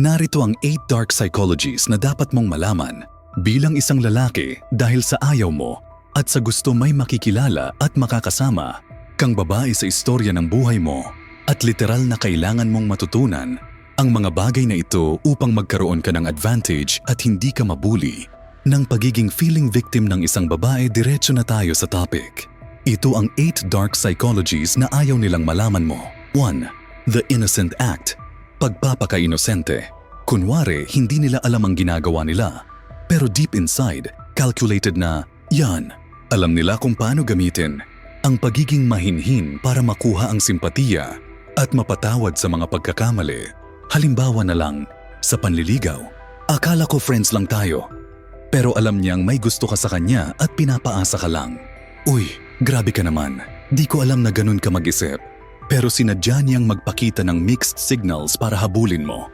Narito ang 8 dark psychologies na dapat mong malaman bilang isang lalaki dahil sa ayaw mo at sa gusto may makikilala at makakasama kang babae sa istorya ng buhay mo at literal na kailangan mong matutunan ang mga bagay na ito upang magkaroon ka ng advantage at hindi ka mabuli. Ng pagiging feeling victim ng isang babae, diretso na tayo sa topic. Ito ang 8 dark psychologies na ayaw nilang malaman mo. 1. The Innocent Act Pagpapaka-inosente. Kunwari, hindi nila alam ang ginagawa nila. Pero deep inside, calculated na, yan, alam nila kung paano gamitin ang pagiging mahinhin para makuha ang simpatiya at mapatawad sa mga pagkakamali. Halimbawa na lang, sa panliligaw, akala ko friends lang tayo. Pero alam niyang may gusto ka sa kanya at pinapaasa ka lang. Uy, grabe ka naman. Di ko alam na ganun ka mag-isip. Pero sinadya niyang magpakita ng mixed signals para habulin mo.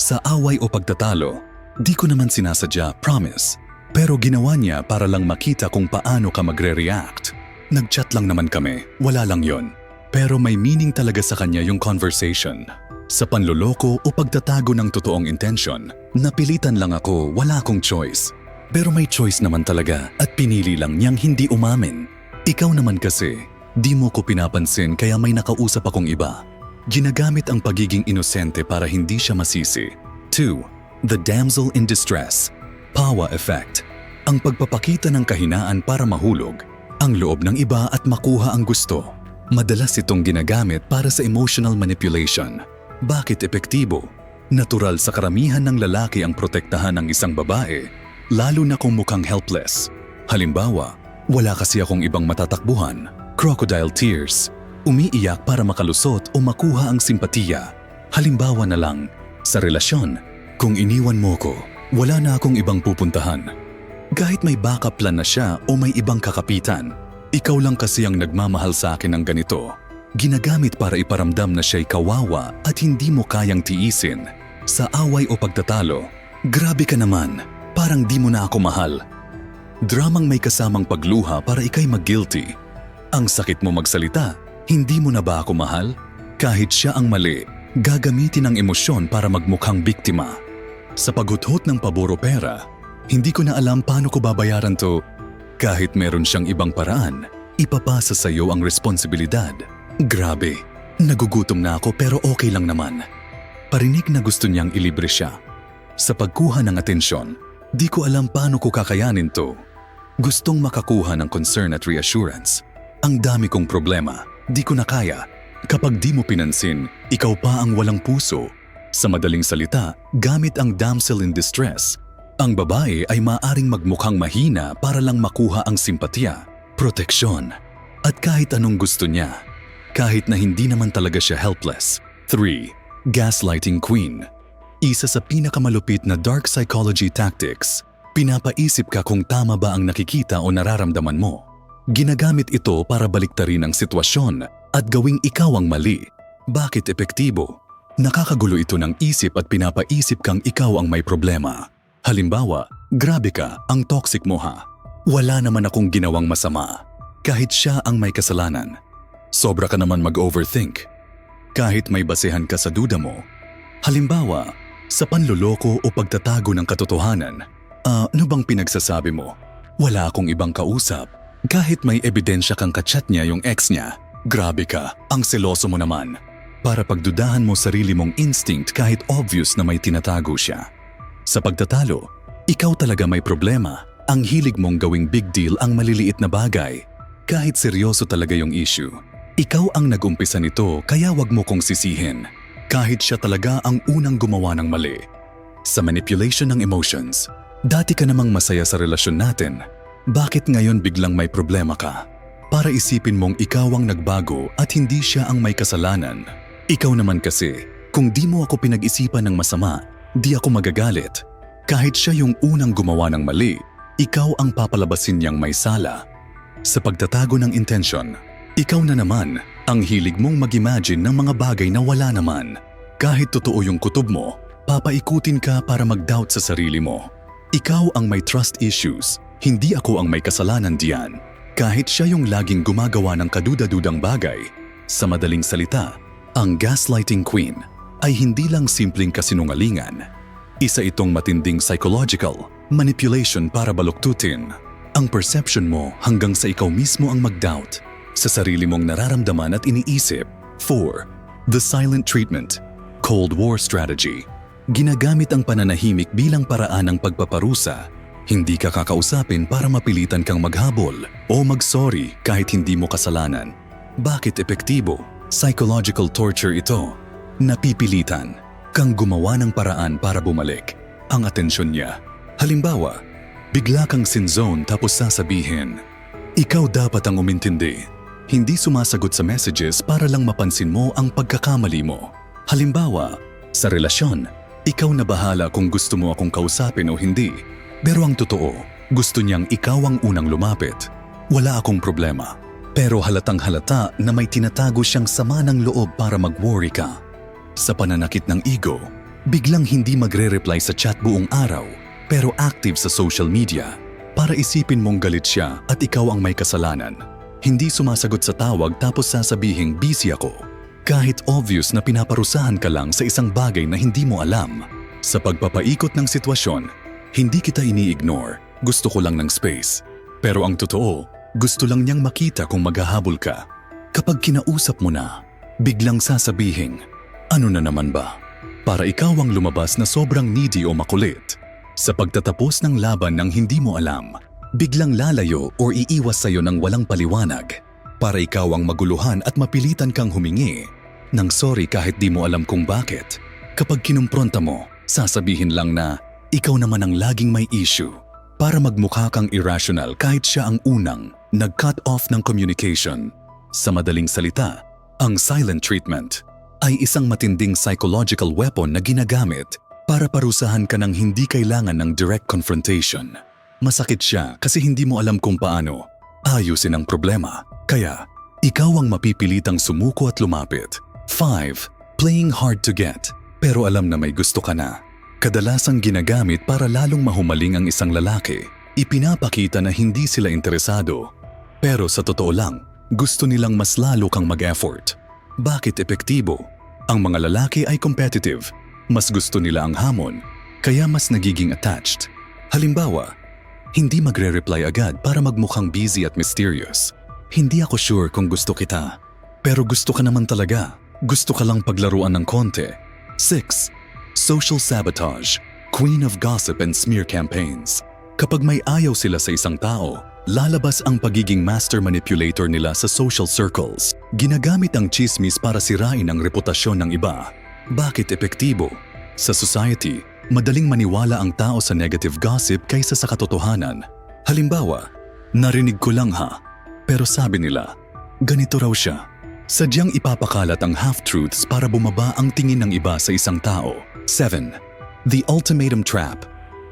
Sa away o pagtatalo, di ko naman sinasadya, promise. Pero ginawa niya para lang makita kung paano ka magre-react. Nag-chat lang naman kami, wala lang yon. Pero may meaning talaga sa kanya yung conversation. Sa panloloko o pagtatago ng totoong intention, napilitan lang ako, wala akong choice. Pero may choice naman talaga at pinili lang niyang hindi umamin. Ikaw naman kasi, di mo ko pinapansin kaya may nakausap akong iba. Ginagamit ang pagiging inosente para hindi siya masisi. 2. The damsel in distress. Pawa effect. Ang pagpapakita ng kahinaan para mahulog ang loob ng iba at makuha ang gusto. Madalas itong ginagamit para sa emotional manipulation. Bakit epektibo? Natural sa karamihan ng lalaki ang protektahan ng isang babae, lalo na kung mukhang helpless. Halimbawa, wala kasi akong ibang matatakbuhan, crocodile tears, umiiyak para makalusot o makuha ang simpatiya. Halimbawa na lang, sa relasyon, kung iniwan mo ko, wala na akong ibang pupuntahan. Kahit may backup plan na siya o may ibang kakapitan, ikaw lang kasi ang nagmamahal sa akin ng ganito. Ginagamit para iparamdam na siya'y kawawa at hindi mo kayang tiisin. Sa away o pagtatalo, grabe ka naman, parang di mo na ako mahal. Dramang may kasamang pagluha para ikay mag-guilty. Ang sakit mo magsalita, hindi mo na ba ako mahal? Kahit siya ang mali, gagamitin ang emosyon para magmukhang biktima. Sa paghuthot ng paboro pera, hindi ko na alam paano ko babayaran to. Kahit meron siyang ibang paraan, ipapasa sa iyo ang responsibilidad. Grabe, nagugutom na ako pero okay lang naman. Parinig na gusto niyang ilibre siya. Sa pagkuha ng atensyon, di ko alam paano ko kakayanin to. Gustong makakuha ng concern at reassurance. Ang dami kong problema, di ko na kaya. Kapag di mo pinansin, ikaw pa ang walang puso. Sa madaling salita, gamit ang damsel in distress, ang babae ay maaring magmukhang mahina para lang makuha ang simpatya, proteksyon, at kahit anong gusto niya, kahit na hindi naman talaga siya helpless. 3. Gaslighting Queen Isa sa pinakamalupit na dark psychology tactics, pinapaisip ka kung tama ba ang nakikita o nararamdaman mo. Ginagamit ito para baliktarin ang sitwasyon at gawing ikaw ang mali. Bakit epektibo? Nakakagulo ito ng isip at pinapaisip kang ikaw ang may problema. Halimbawa, grabe ka, ang toxic mo ha. Wala naman akong ginawang masama. Kahit siya ang may kasalanan. Sobra ka naman mag-overthink. Kahit may basehan ka sa duda mo. Halimbawa, sa panloloko o pagtatago ng katotohanan, ah, ano bang pinagsasabi mo? Wala akong ibang kausap. Kahit may ebidensya kang kachat niya yung ex niya, grabe ka, ang seloso mo naman. Para pagdudahan mo sarili mong instinct kahit obvious na may tinatago siya. Sa pagtatalo, ikaw talaga may problema. Ang hilig mong gawing big deal ang maliliit na bagay. Kahit seryoso talaga yung issue. Ikaw ang nag-umpisa nito kaya wag mo kong sisihin. Kahit siya talaga ang unang gumawa ng mali. Sa manipulation ng emotions, dati ka namang masaya sa relasyon natin. Bakit ngayon biglang may problema ka? Para isipin mong ikaw ang nagbago at hindi siya ang may kasalanan. Ikaw naman kasi, kung di mo ako pinag-isipan ng masama, di ako magagalit. Kahit siya yung unang gumawa ng mali, ikaw ang papalabasin niyang may sala. Sa pagtatago ng intention, ikaw na naman ang hilig mong mag-imagine ng mga bagay na wala naman. Kahit totoo yung kutob mo, papaikutin ka para mag-doubt sa sarili mo. Ikaw ang may trust issues, hindi ako ang may kasalanan diyan. Kahit siya yung laging gumagawa ng kaduda-dudang bagay, sa madaling salita, ang gaslighting queen ay hindi lang simpleng kasinungalingan. Isa itong matinding psychological manipulation para baluktutin ang perception mo hanggang sa ikaw mismo ang mag-doubt sa sarili mong nararamdaman at iniisip. 4. The silent treatment, Cold War strategy. Ginagamit ang pananahimik bilang paraan ng pagpaparusa. Hindi ka kakausapin para mapilitan kang maghabol o mag-sorry kahit hindi mo kasalanan. Bakit epektibo? Psychological torture ito. Napipilitan kang gumawa ng paraan para bumalik ang atensyon niya. Halimbawa, bigla kang sinzone tapos sasabihin, Ikaw dapat ang umintindi. Hindi sumasagot sa messages para lang mapansin mo ang pagkakamali mo. Halimbawa, sa relasyon, ikaw na bahala kung gusto mo akong kausapin o hindi. Pero ang totoo, gusto niyang ikaw ang unang lumapit. Wala akong problema. Pero halatang halata na may tinatago siyang sama ng loob para mag-worry ka. Sa pananakit ng ego, biglang hindi magre-reply sa chat buong araw pero active sa social media para isipin mong galit siya at ikaw ang may kasalanan. Hindi sumasagot sa tawag tapos sasabihing busy ako. Kahit obvious na pinaparusahan ka lang sa isang bagay na hindi mo alam. Sa pagpapaikot ng sitwasyon, hindi kita ini-ignore, gusto ko lang ng space. Pero ang totoo, gusto lang niyang makita kung maghahabol ka. Kapag kinausap mo na, biglang sasabihing, ano na naman ba? Para ikaw ang lumabas na sobrang needy o makulit. Sa pagtatapos ng laban ng hindi mo alam, biglang lalayo o iiwas sa'yo ng walang paliwanag. Para ikaw ang maguluhan at mapilitan kang humingi ng sorry kahit di mo alam kung bakit. Kapag kinumpronta mo, sasabihin lang na ikaw naman ang laging may issue. Para magmukha kang irrational kahit siya ang unang nag-cut off ng communication. Sa madaling salita, ang silent treatment ay isang matinding psychological weapon na ginagamit para parusahan ka ng hindi kailangan ng direct confrontation. Masakit siya kasi hindi mo alam kung paano ayusin ang problema. Kaya, ikaw ang mapipilitang sumuko at lumapit. 5. Playing hard to get, pero alam na may gusto ka na. Kadalasang ginagamit para lalong mahumaling ang isang lalaki. Ipinapakita na hindi sila interesado. Pero sa totoo lang, gusto nilang mas lalo kang mag-effort. Bakit epektibo? Ang mga lalaki ay competitive. Mas gusto nila ang hamon, kaya mas nagiging attached. Halimbawa, hindi magre-reply agad para magmukhang busy at mysterious. Hindi ako sure kung gusto kita. Pero gusto ka naman talaga. Gusto ka lang paglaruan ng konti. 6. Social sabotage. Queen of gossip and smear campaigns. Kapag may ayaw sila sa isang tao, lalabas ang pagiging master manipulator nila sa social circles. Ginagamit ang chismis para sirain ang reputasyon ng iba. Bakit epektibo? Sa society, madaling maniwala ang tao sa negative gossip kaysa sa katotohanan. Halimbawa, narinig ko lang ha, pero sabi nila, ganito raw siya. Sadyang ipapakalat ang half-truths para bumaba ang tingin ng iba sa isang tao. 7. The Ultimatum Trap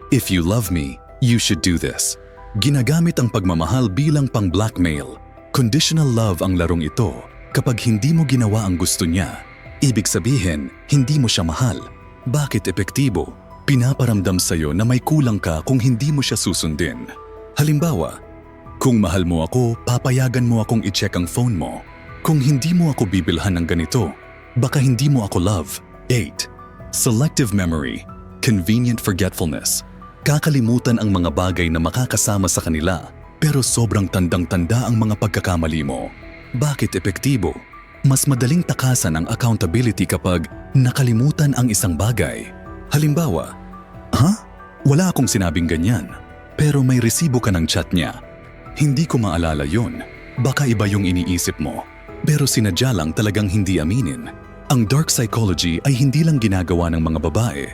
If you love me, you should do this. Ginagamit ang pagmamahal bilang pang-blackmail. Conditional love ang larong ito. Kapag hindi mo ginawa ang gusto niya, ibig sabihin, hindi mo siya mahal. Bakit epektibo? Pinaparamdam sa'yo na may kulang ka kung hindi mo siya susundin. Halimbawa, kung mahal mo ako, papayagan mo akong i-check ang phone mo. Kung hindi mo ako bibilhan ng ganito, baka hindi mo ako love. 8. Selective memory, convenient forgetfulness. Kakalimutan ang mga bagay na makakasama sa kanila, pero sobrang tandang-tanda ang mga pagkakamali mo. Bakit epektibo? Mas madaling takasan ang accountability kapag nakalimutan ang isang bagay. Halimbawa, Ha? Wala akong sinabing ganyan. Pero may resibo ka ng chat niya. Hindi ko maalala yon. Baka iba yung iniisip mo. Pero sinadya lang talagang hindi aminin. Ang dark psychology ay hindi lang ginagawa ng mga babae,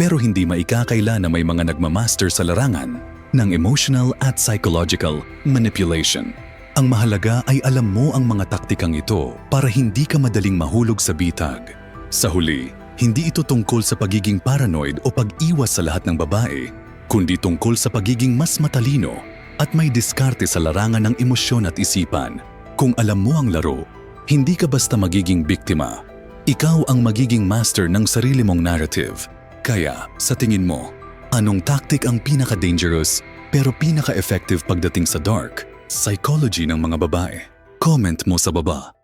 pero hindi maikakaila na may mga nagmamaster sa larangan ng emotional at psychological manipulation. Ang mahalaga ay alam mo ang mga taktikang ito para hindi ka madaling mahulog sa bitag. Sa huli, hindi ito tungkol sa pagiging paranoid o pag-iwas sa lahat ng babae, kundi tungkol sa pagiging mas matalino at may diskarte sa larangan ng emosyon at isipan. Kung alam mo ang laro, hindi ka basta magiging biktima. Ikaw ang magiging master ng sarili mong narrative. Kaya, sa tingin mo, anong tactic ang pinaka-dangerous pero pinaka-effective pagdating sa dark psychology ng mga babae? Comment mo sa baba.